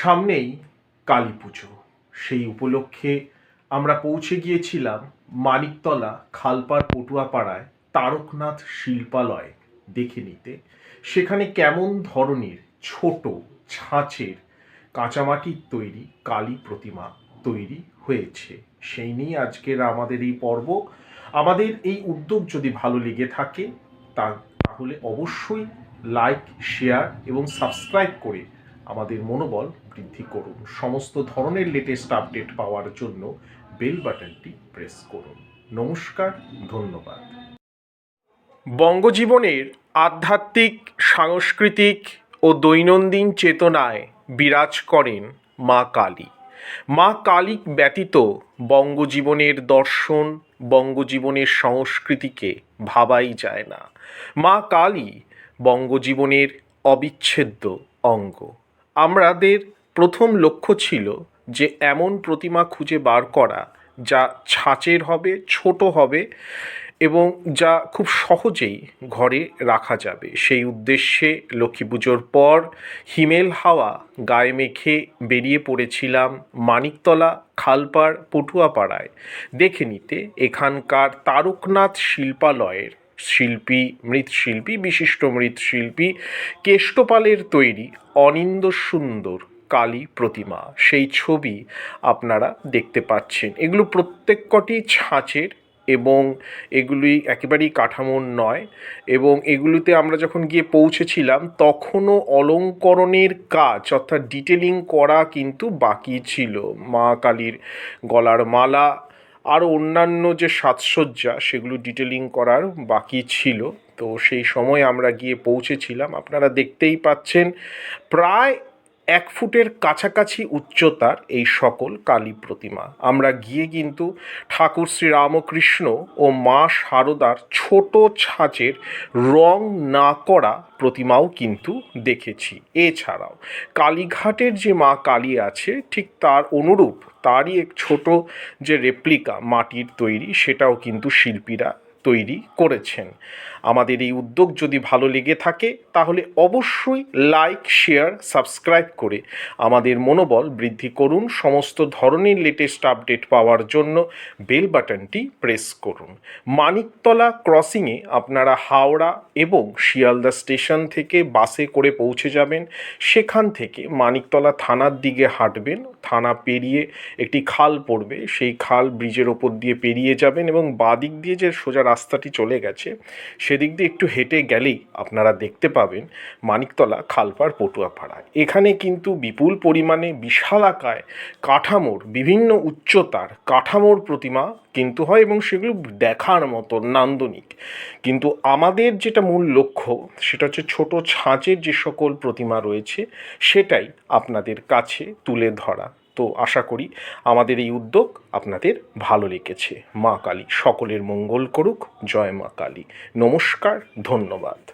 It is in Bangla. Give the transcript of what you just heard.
সামনেই কালী পুজো। সেই উপলক্ষে আমরা পৌঁছে গিয়েছিলাম মানিকতলা খালপাড় পটুয়াপাড়ায় তারকনাথ শিল্পালয় দেখে নিতে। সেখানে কেমন ধরনের ছোট ছাঁচের কাঁচামাটির তৈরি কালী প্রতিমা তৈরি হয়েছে, সেই নিয়ে আজকের আমাদের এই পর্ব। আমাদের এই উদ্যোগ যদি ভালো লেগে থাকে তাহলে অবশ্যই লাইক শেয়ার এবং সাবস্ক্রাইব করে আমাদের মনোবল বৃদ্ধি করুন। সমস্ত ধরনের লেটেস্ট আপডেট পাওয়ার জন্য বেল বাটনটি প্রেস করুন। নমস্কার, ধন্যবাদ। বঙ্গজীবনের আধ্যাত্মিক, সাংস্কৃতিক ও দৈনন্দিন চেতনায় বিরাজ করেন মা কালী। মা কালী ব্যতীত বঙ্গজীবনের দর্শন, বঙ্গজীবনের সংস্কৃতিকে ভাবাই যায় না। মা কালী বঙ্গজীবনের অবিচ্ছেদ্য অঙ্গ। আমাদের প্রথম লক্ষ্য ছিল যে এমন প্রতিমা খুঁজে বার করা যা ছাঁচের হবে, ছোট হবে এবং যা খুব সহজেই ঘরে রাখা যাবে। সেই উদ্দেশ্যে লক্ষ্মী পুজোর পর হিমেল হাওয়া গায়ে মেখে বেরিয়ে পড়েছিলাম মানিকতলা, খালপাড়, পটুয়াপাড়ায়। দেখে নিতে এখানকার তারকনাথ শিল্পালয়ের শিল্পী মৃৎশিল্পী, বিশিষ্ট মৃৎশিল্পী, কেষ্টপালের তৈরি অনিন্দ সুন্দর কালী প্রতিমা। সেই ছবি আপনারা দেখতে পাচ্ছেন। এগুলো প্রত্যেক কটি ছাঁচের এবং এগুলি একেবারেই কাঠামোর নয় এবং এগুলিতে আমরা যখন গিয়ে পৌঁছেছিলাম, তখনও অলঙ্করণের কাজ অর্থাৎ ডিটেলিং করা কিন্তু বাকি ছিল। মা কালীর গলার মালা আর অন্যান্য যে সাজসজ্জা সেগুলো ডিটেলিং করার বাকি ছিল। তো সেই সময় আমরা গিয়ে পৌঁছেছিলাম। আপনারা দেখতেই পাচ্ছেন, প্রায় এক ফুটের কাছাকাছি উচ্চতার এই সকল কালী প্রতিমা। আমরা গিয়ে কিন্তু ঠাকুর শ্রীরামকৃষ্ণ ও মা শারদার ছোট ছাঁচের রং না করা প্রতিমাও কিন্তু দেখেছি। এছাড়াও কালীঘাটের যে মা কালী আছে, ঠিক তার অনুরূপ তারই এক ছোট যে রেপ্লিকা মাটির তৈরি, সেটাও কিন্তু শিল্পীরা তৈরি করেছেন। আমাদের এই উদ্যোগ যদি ভালো লেগে থাকে, তাহলে অবশ্যই লাইক শেয়ার সাবস্ক্রাইব করে আমাদের মনোবল বৃদ্ধি করুন। সমস্ত ধরনের লেটেস্ট আপডেট পাওয়ার জন্য বেল বাটনটি প্রেস করুন। মানিকতলা ক্রসিংয়ে আপনারা হাওড়া এবং শিয়ালদা স্টেশন থেকে বাসে করে পৌঁছে যাবেন। সেখান থেকে মানিকতলা থানার দিকে হাঁটবেন। থানা পেরিয়ে একটি খাল পড়বে। সেই খাল ব্রিজের ওপর দিয়ে পেরিয়ে যাবেন এবং বাদিক দিয়ে যে সোজা রাস্তাটি চলে গেছে, সেদিক দিয়ে একটু হেঁটে গেলেই আপনারা দেখতে পাবেন মানিকতলা খালপাড় পটুয়াপাড়া। এখানে কিন্তু বিপুল পরিমাণে বিশালাকায় কাঠামোর, বিভিন্ন উচ্চতার কাঠামোর প্রতিমা কিন্তু হয় এবং সেগুলো দেখার মতো নান্দনিক। কিন্তু আমাদের যেটা মূল লক্ষ্য, সেটা হচ্ছে ছোট ছাঁচের যে সকল প্রতিমা রয়েছে, সেটাই আপনাদের কাছে তুলে ধরা। তো আশা করি আমাদের এই উদ্যোগ আপনাদের ভালো লেগেছে। মা কালী, সকলের মঙ্গল করুক। জয় মা কালী। নমস্কার, ধন্যবাদ।